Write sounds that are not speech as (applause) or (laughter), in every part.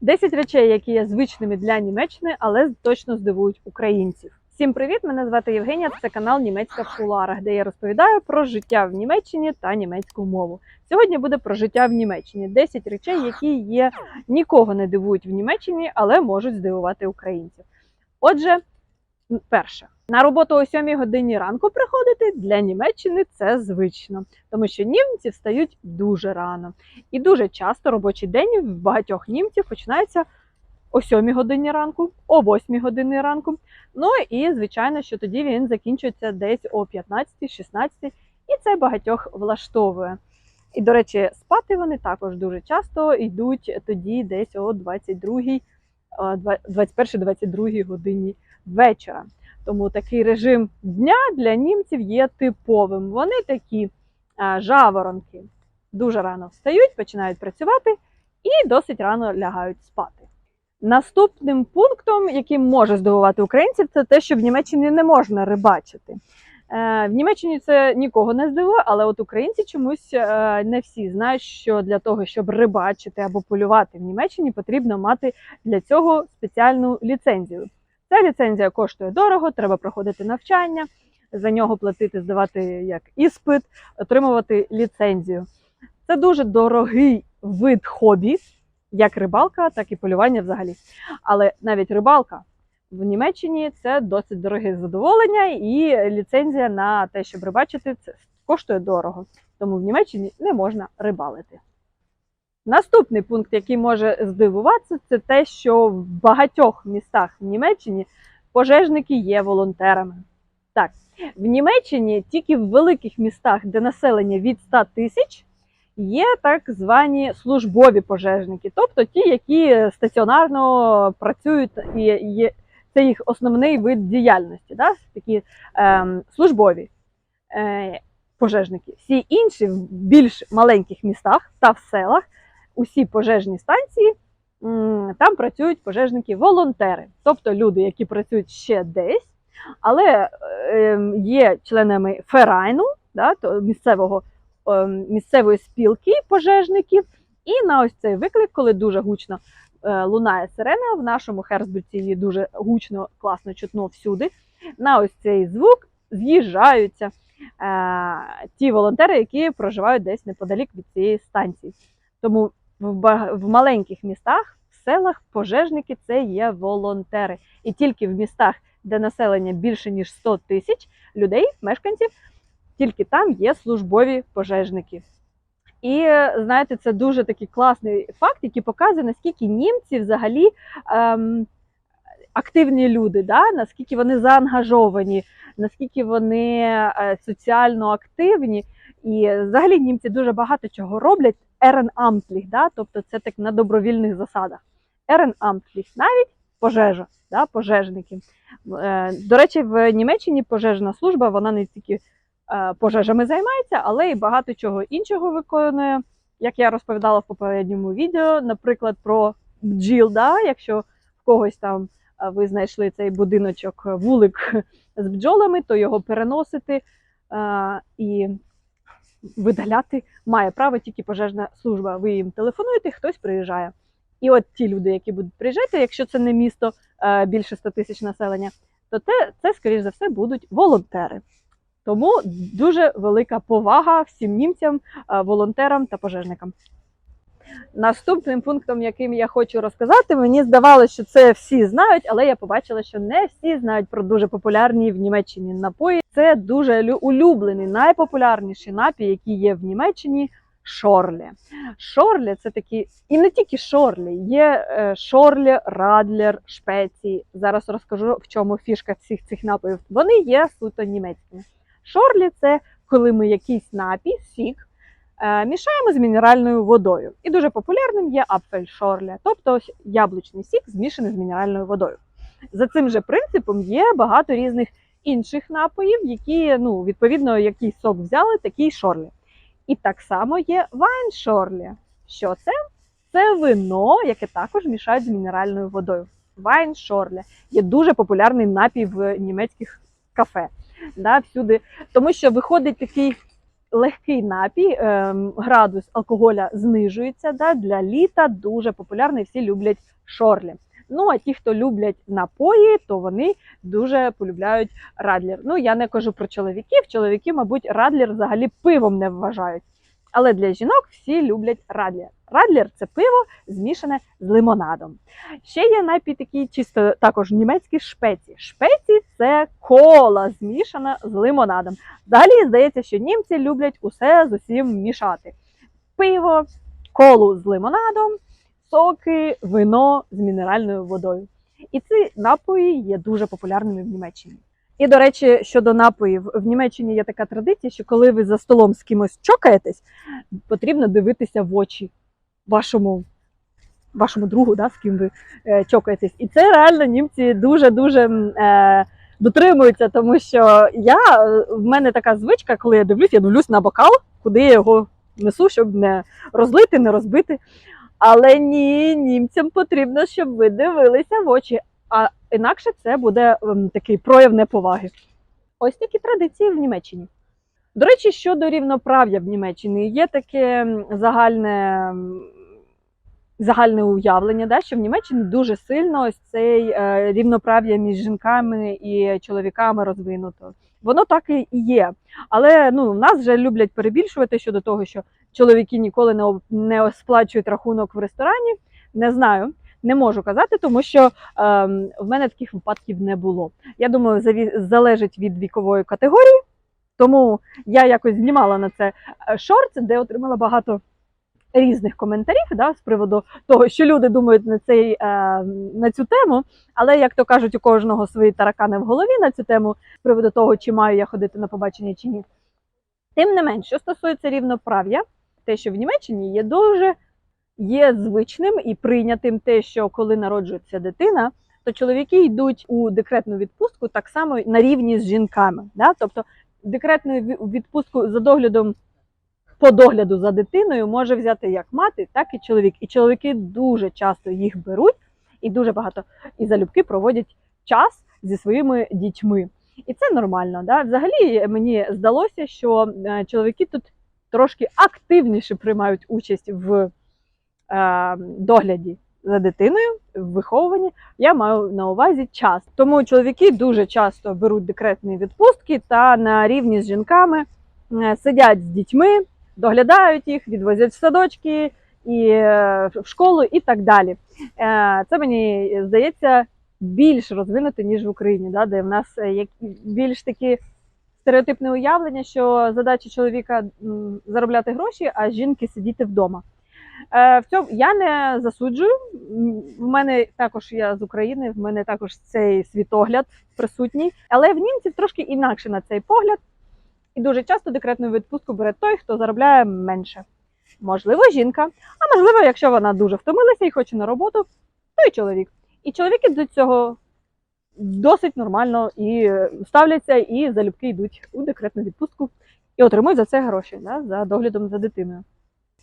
10 речей, які є звичними для Німеччини, але точно здивують українців. Всім привіт! Мене звати Євгенія. Це канал Німецька в куларах, де я розповідаю про життя в Німеччині та німецьку мову. Сьогодні буде про життя в Німеччині. 10 речей, які є нікого не дивують в Німеччині, але можуть здивувати українців. Отже, перше. На роботу о 7 годині ранку приходити для Німеччини це звично, тому що німці встають дуже рано. І дуже часто робочий день в багатьох німців починається о 7 годині ранку, о 8 годині ранку. Ну і звичайно, що тоді він закінчується десь о 15-16, і це багатьох влаштовує. І, до речі, спати вони також дуже часто йдуть тоді десь о 22 21-22 годині вечора. Тому такий режим дня для німців є типовим. Вони такі жаворонки дуже рано встають, починають працювати і досить рано лягають спати. Наступним пунктом, яким може здивувати українців, це те, що в Німеччині не можна рибачити. Е, В Німеччині це нікого не здивує, але от українці чомусь е, не всі знають, що для того, щоб рибачити або полювати в Німеччині, потрібно мати для цього спеціальну ліцензію. Ця ліцензія коштує дорого, треба проходити навчання, за нього платити, здавати як іспит, отримувати ліцензію. Це дуже дорогий вид хобі, як рибалка, так і полювання взагалі. Але навіть рибалка в Німеччині це досить дороге задоволення, і ліцензія на те, щоб рибачити, це коштує дорого. Тому в Німеччині не можна рибалити. Наступний пункт, який може здивуватися, це те, що в багатьох містах в Німеччині пожежники є волонтерами. Так, в Німеччині тільки в великих містах, де населення від 100 тисяч, є так звані службові пожежники, тобто ті, які стаціонарно працюють, і є, це їх основний вид діяльності, да? такі ем, службові е, пожежники. Всі інші в більш маленьких містах та в селах усі пожежні станції, там працюють пожежники-волонтери, тобто люди, які працюють ще десь, але е, є членами ферайну, да, то місцевого, е, місцевої спілки пожежників. І на ось цей виклик, коли дуже гучно е, лунає сирена, в нашому Херсбурці її дуже гучно, класно чутно всюди. На ось цей звук з'їжджаються е, ті волонтери, які проживають десь неподалік від цієї станції. Тому в, маленьких містах, в селах пожежники це є волонтери. І тільки в містах, де населення більше ніж 100 тисяч людей, мешканців, тільки там є службові пожежники. І знаєте, це дуже такий класний факт, який показує, наскільки німці взагалі ем, активні люди, да? наскільки вони заангажовані, наскільки вони е, соціально активні. І взагалі німці дуже багато чого роблять еренамтліх, да? тобто це так на добровільних засадах. Еренамтліх, навіть пожежа, да? пожежники. Е, До речі, в Німеччині пожежна служба вона не тільки е, пожежами займається, але й багато чого іншого виконує. Як я розповідала в попередньому відео, наприклад, про бджіл, да? якщо в когось там е, ви знайшли цей будиночок, вулик (laughs) з бджолами, то його переносити і видаляти має право тільки пожежна служба. Ви їм телефонуєте, хтось приїжджає. І от ті люди, які будуть приїжджати, якщо це не місто е, більше 100 тисяч населення, то це, це, скоріш за все, будуть волонтери. Тому дуже велика повага всім німцям, е, волонтерам та пожежникам. Наступним пунктом, яким я хочу розказати, мені здавалося, що це всі знають, але я побачила, що не всі знають про дуже популярні в Німеччині напої. Це дуже улюблений, найпопулярніший напій, який є в Німеччині шорлі. Шорлі це такі, і не тільки шорлі, є е, шорлі, радлер, шпеції. Зараз розкажу, в чому фішка всіх цих напоїв. Вони є суто німецькими. Шорлі це коли ми якийсь напій, сік, мішаємо з мінеральною водою. І дуже популярним є апфельшорлі, тобто яблучний сік змішаний з мінеральною водою. За цим же принципом є багато різних інших напоїв, які, ну, відповідно, який сок взяли, такий шорлі. І так само є вайн-шорлі. Що це? Це вино, яке також мішають з мінеральною водою. Вайн-шорлі є дуже популярний напій в німецьких кафе. Да, всюди. Тому що виходить такий легкий напій, ем, градус алкоголя знижується. Да, для літа дуже популярний, всі люблять шорлі. Ну а ті, хто люблять напої, то вони дуже полюбляють радлер. Ну я не кажу про чоловіків. Чоловіки, мабуть, радлер взагалі пивом не вважають. Але для жінок всі люблять радлер. Радлер це пиво змішане з лимонадом. Ще є напій такий чисто також німецький шпеці. Шпеці це кола змішана з лимонадом. Далі здається, що німці люблять усе з усім мішати: пиво, колу з лимонадом, соки, вино з мінеральною водою. І ці напої є дуже популярними в Німеччині. І, до речі, щодо напоїв, в Німеччині є така традиція, що коли ви за столом з кимось чокаєтесь, потрібно дивитися в очі вашому, вашому другу, да, з ким ви е, чокаєтесь. І це реально німці дуже-дуже е, дотримуються, тому що я, в мене така звичка, коли я дивлюсь, я дивлюсь на бокал, куди я його несу, щоб не розлити, не розбити. Але ні, німцям потрібно, щоб ви дивилися в очі, а інакше це буде ем, такий прояв неповаги. Ось такі традиції в Німеччині. До речі, щодо рівноправ'я в Німеччині, є таке загальне, загальне уявлення, да, що в Німеччині дуже сильно ось цей е, рівноправ'я між жінками і чоловіками розвинуто. Воно так і є. Але ну, в нас вже люблять перебільшувати щодо того, що чоловіки ніколи не, не сплачують рахунок в ресторані. Не знаю, не можу казати, тому що ем, в мене таких випадків не було. Я думаю, залежить від вікової категорії. Тому я якось знімала на це е, шорт, де отримала багато різних коментарів да, з приводу того, що люди думають на, цей, е, на цю тему. Але, як то кажуть, у кожного свої таракани в голові на цю тему з приводу того, чи маю я ходити на побачення чи ні. Тим не менш, що стосується рівноправ'я, те, що в Німеччині є дуже є звичним і прийнятим те, що коли народжується дитина, то чоловіки йдуть у декретну відпустку так само на рівні з жінками. Да? Тобто декретну відпустку за доглядом по догляду за дитиною може взяти як мати, так і чоловік. І чоловіки дуже часто їх беруть і дуже багато і залюбки проводять час зі своїми дітьми. І це нормально. Да? Взагалі мені здалося, що е, чоловіки тут трошки активніше приймають участь в е, догляді за дитиною, в виховуванні. Я маю на увазі час. Тому чоловіки дуже часто беруть декретні відпустки та на рівні з жінками е, сидять з дітьми, доглядають їх, відвозять в садочки і е, в школу і так далі. Е, Це мені здається більш розвинуто, ніж в Україні, де в нас е, більш такі стереотипне уявлення, що задача чоловіка заробляти гроші, а жінки сидіти вдома. В цьому я не засуджую. В мене також я з України, в мене також цей світогляд присутній. Але в німців трошки інакше на цей погляд. І дуже часто декретну відпустку бере той, хто заробляє менше. Можливо, жінка, а можливо, якщо вона дуже втомилася і хоче на роботу, то і чоловік. І чоловіки до цього досить нормально і ставляться, і залюбки йдуть у декретну відпустку і отримують за це гроші да, за доглядом за дитиною.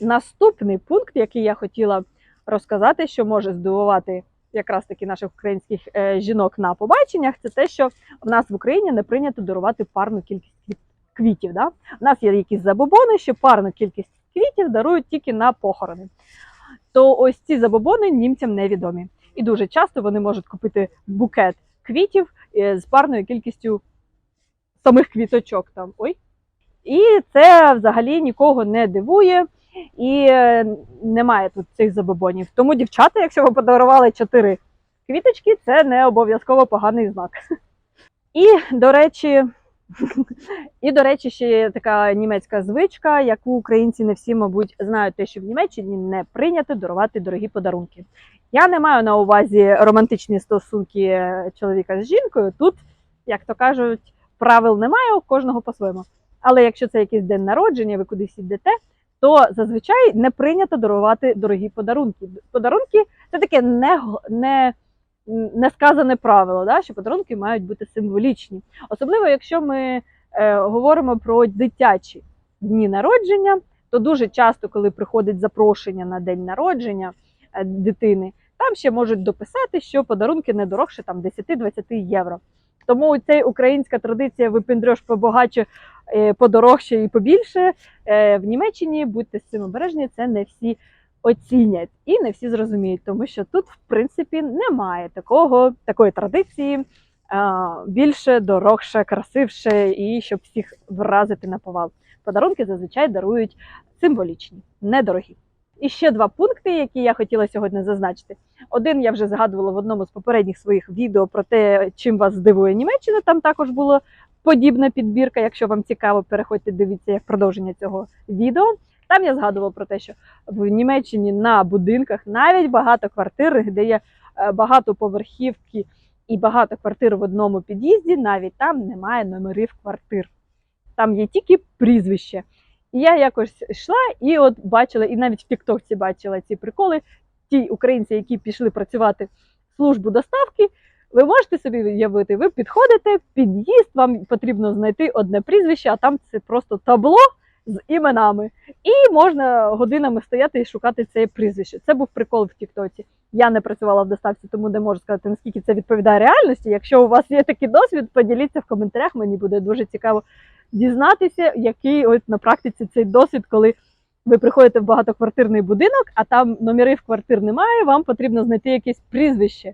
Наступний пункт, який я хотіла розказати, що може здивувати якраз таки наших українських е, жінок на побаченнях, це те, що в нас в Україні не прийнято дарувати парну кількість квіт- квітів. Да? У нас є якісь забобони, що парну кількість квітів дарують тільки на похорони. То ось ці забобони німцям невідомі. І дуже часто вони можуть купити букет квітів е, з парною кількістю самих квіточок там. Ой. І це взагалі нікого не дивує і е, немає тут цих забобонів. Тому, дівчата, якщо ви подарували чотири квіточки, це не обов'язково поганий знак. (laughs) І, до речі, і, до речі, ще є така німецька звичка, яку українці не всі, мабуть, знають, те, що в Німеччині не прийнято дарувати дорогі подарунки. Я не маю на увазі романтичні стосунки чоловіка з жінкою. Тут, як то кажуть, правил немає, у кожного по-своєму. Але якщо це якийсь день народження, ви кудись йдете, то зазвичай не прийнято дарувати дорогі подарунки. Подарунки це таке не, не, не сказане правило, да? що подарунки мають бути символічні. Особливо, якщо ми е, говоримо про дитячі дні народження, то дуже часто, коли приходить запрошення на день народження е, дитини, там ще можуть дописати, що подарунки не дорогше там 10-20 євро. Тому ця українська традиція випендрьош побагаче, е, подорожче і побільше. В Німеччині будьте з цим обережні, це не всі оцінять і не всі зрозуміють, тому що тут, в принципі, немає такого, такої традиції а, більше, дорогше, красивше і щоб всіх вразити на повал. Подарунки зазвичай дарують символічні, недорогі. І ще два пункти, які я хотіла сьогодні зазначити. Один я вже згадувала в одному з попередніх своїх відео про те, чим вас здивує Німеччина. Там також була подібна підбірка. Якщо вам цікаво, переходьте, дивіться як продовження цього відео. Там я згадувала про те, що в Німеччині на будинках навіть багато квартир, де є е, багатоповерхівки і багато квартир в одному під'їзді, навіть там немає номерів квартир. Там є тільки прізвище. І я якось йшла і от бачила, і навіть в Тіктокці бачила ці приколи. Ті українці, які пішли працювати в службу доставки, ви можете собі уявити, ви підходите, під'їзд, вам потрібно знайти одне прізвище, а там це просто табло з іменами. І можна годинами стояти і шукати це прізвище. Це був прикол в Тіктоці. Я не працювала в доставці, тому не можу сказати, наскільки це відповідає реальності. Якщо у вас є такий досвід, поділіться в коментарях. Мені буде дуже цікаво дізнатися, який от на практиці цей досвід, коли ви приходите в багатоквартирний будинок, а там номерів квартир немає, вам потрібно знайти якесь прізвище.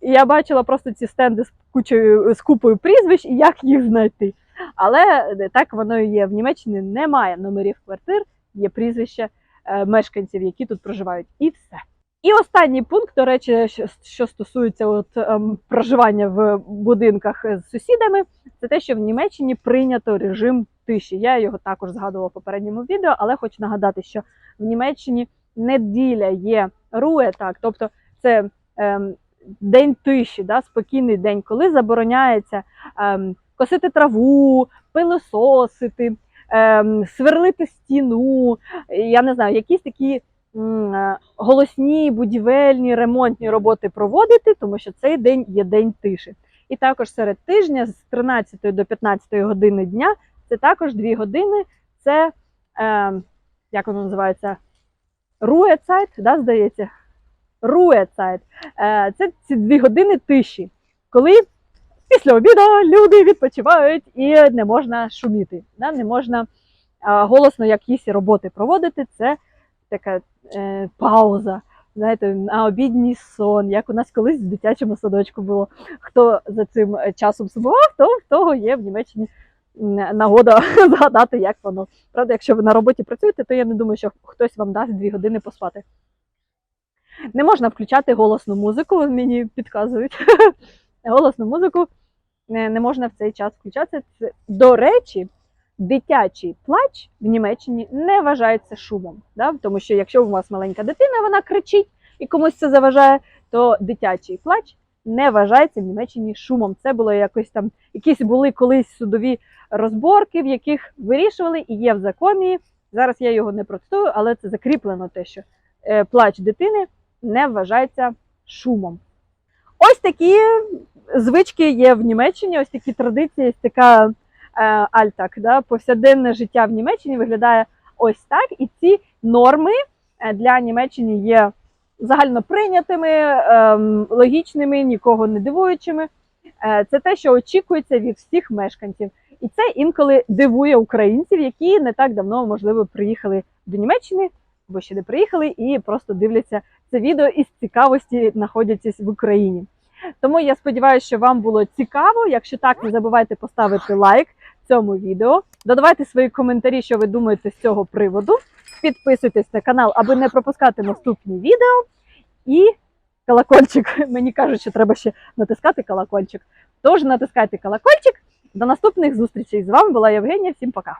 І я бачила просто ці стенди з кучою з купою прізвищ і як їх знайти. Але так воно і є. В Німеччині немає номерів квартир, є прізвища е, мешканців, які тут проживають, і все. І останній пункт, до речі, що, стосується от, ем, проживання в будинках з сусідами, це те, що в Німеччині прийнято режим тиші. Я його також згадувала в попередньому відео, але хочу нагадати, що в Німеччині неділя є руе, так, тобто це ем, день тиші, да, спокійний день, коли забороняється ем, косити траву, пилососити, ем, сверлити стіну. Я не знаю, якісь такі е, голосні будівельні ремонтні роботи проводити, тому що цей день є день тиші. І також серед тижня з 13 до 15 години дня це також 2 години. Це е, як воно називається? Руецайт, да, здається. Руецайт. Е, це ці 2 години тиші, коли після обіду люди відпочивають і не можна шуміти, да, не можна голосно якісь роботи проводити. Це така е, пауза. Знаєте, на обідній сон, як у нас колись в дитячому садочку було. Хто за цим е, часом сумував, то в того є в Німеччині нагода (laughs) згадати, як воно. Правда, якщо ви на роботі працюєте, то я не думаю, що хтось вам дасть дві години поспати. Не можна включати голосну музику, мені підказують. (laughs) Голосну музику не, можна в цей час включати. Це, до речі, дитячий плач в Німеччині не вважається шумом. Да? Тому що якщо у вас маленька дитина, вона кричить і комусь це заважає, то дитячий плач не вважається в Німеччині шумом. Це було якось там, якісь були колись судові розборки, в яких вирішували і є в законі. Зараз я його не процитую, але це закріплено те, що е, плач дитини не вважається шумом. Ось такі звички є в Німеччині, ось такі традиції, ось така е, альтак. Да? Повсякденне життя в Німеччині виглядає ось так. І ці норми е, для Німеччини є загально прийнятими, ем, логічними, нікого не дивуючими. Е, це те, що очікується від всіх мешканців. І це інколи дивує українців, які не так давно, можливо, приїхали до Німеччини або ще не приїхали, і просто дивляться це відео із цікавості знаходяться в Україні. Тому я сподіваюся, що вам було цікаво. Якщо так, не забувайте поставити лайк цьому відео. Додавайте свої коментарі, що ви думаєте з цього приводу. Підписуйтесь на канал, аби не пропускати наступні відео. І колокольчик. (laughs) Мені кажуть, що треба ще натискати колокольчик. Тож натискайте колокольчик. До наступних зустрічей. З вами була Євгенія. Всім пока.